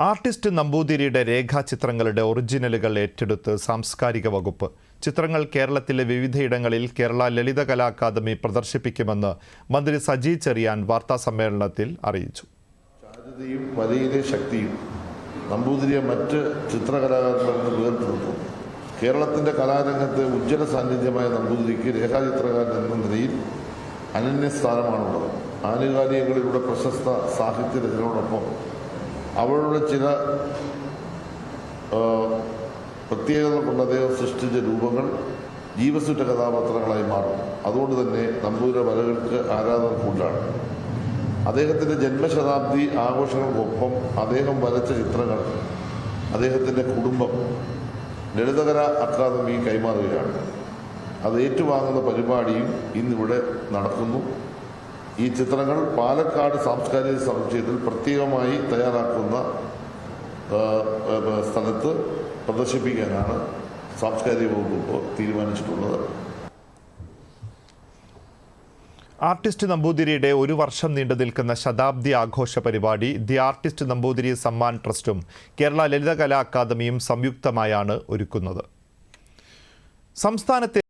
Artist നമ്പൂതിരിയുടെ രേഖാചിത്രങ്ങളുടെ ഒറിജിനലുകൾ ഏറ്റെടുത്ത് സാംസ്കാരിക വകുപ്പ്. ചിത്രങ്ങൾ കേരളത്തിലെ വിവിധയിടങ്ങളിൽ കേരള ലളിത കലാ അക്കാദമി പ്രദർശിപ്പിക്കുമെന്ന് മന്ത്രി സജി ചെറിയാൻ വാർത്താസമ്മേളനത്തിൽ അറിയിച്ചു. ചാരുതയും വരയിലെ ശക്തിയും നമ്പൂതിരിയെ മറ്റ് ചിത്രകലാകാരന്മാരിൽ നിന്ന് കേരളത്തിന്റെ കലാരംഗത്തെ ഉജ്ജ്വല സാന്നിധ്യമായ നമ്പൂതിരിക്ക് രേഖാചിത്രകാരൻ എന്ന നിലയിൽ അനന്യസ്ഥാനമാണുള്ളത്. ആനുകാലികങ്ങളിലൂടെ പ്രശസ്ത സാഹിത്യ രചനയോടൊപ്പം അവരുടെ ചില ആ, പ്രത്യേകതകൾ കൊണ്ട് അദ്ദേഹം സൃഷ്ടിച്ച രൂപങ്ങൾ ജീവസുറ്റ കഥാപാത്രങ്ങളായി മാറും. അതുകൊണ്ട് തന്നെ നമ്പൂതിരി വരകൾക്ക് ആരാധന കൂടുതലാണ് അദ്ദേഹത്തിന്റെ ജന്മശതാബ്ദി ആഘോഷങ്ങൾക്കൊപ്പം അദ്ദേഹം വരച്ച ചിത്രങ്ങൾ അദ്ദേഹത്തിന്റെ കുടുംബം ലളിതകര അക്കാദമി കൈമാറുകയാണ്. അത് ഏറ്റുവാങ്ങുന്ന പരിപാടിയും ഇന്നിവിടെ നടക്കുന്നു. ഈ ചിത്രങ്ങൾ പാലക്കാട് സാംസ്കാരിക സമുച്ചയത്തിൽ പ്രത്യേകമായി തയ്യാറാക്കുന്ന സ്ഥലത്ത് പ്രദർശിപ്പിക്കാനാണ് സാംസ്കാരിക വകുപ്പ് തീരുമാനിച്ചിട്ടുള്ളത്. ആർട്ടിസ്റ്റ് നമ്പൂതിരിയുടെ ഒരു വർഷം നീണ്ടു നിൽക്കുന്ന ശതാബ്ദി ആഘോഷ പരിപാടി ദി ആർട്ടിസ്റ്റ് നമ്പൂതിരി സമ്മാൻ ട്രസ്റ്റും കേരള ലളിതകലാ അക്കാദമിയും സംയുക്തമായാണ് ഒരുക്കുന്നത്. സംസ്ഥാനത്തെ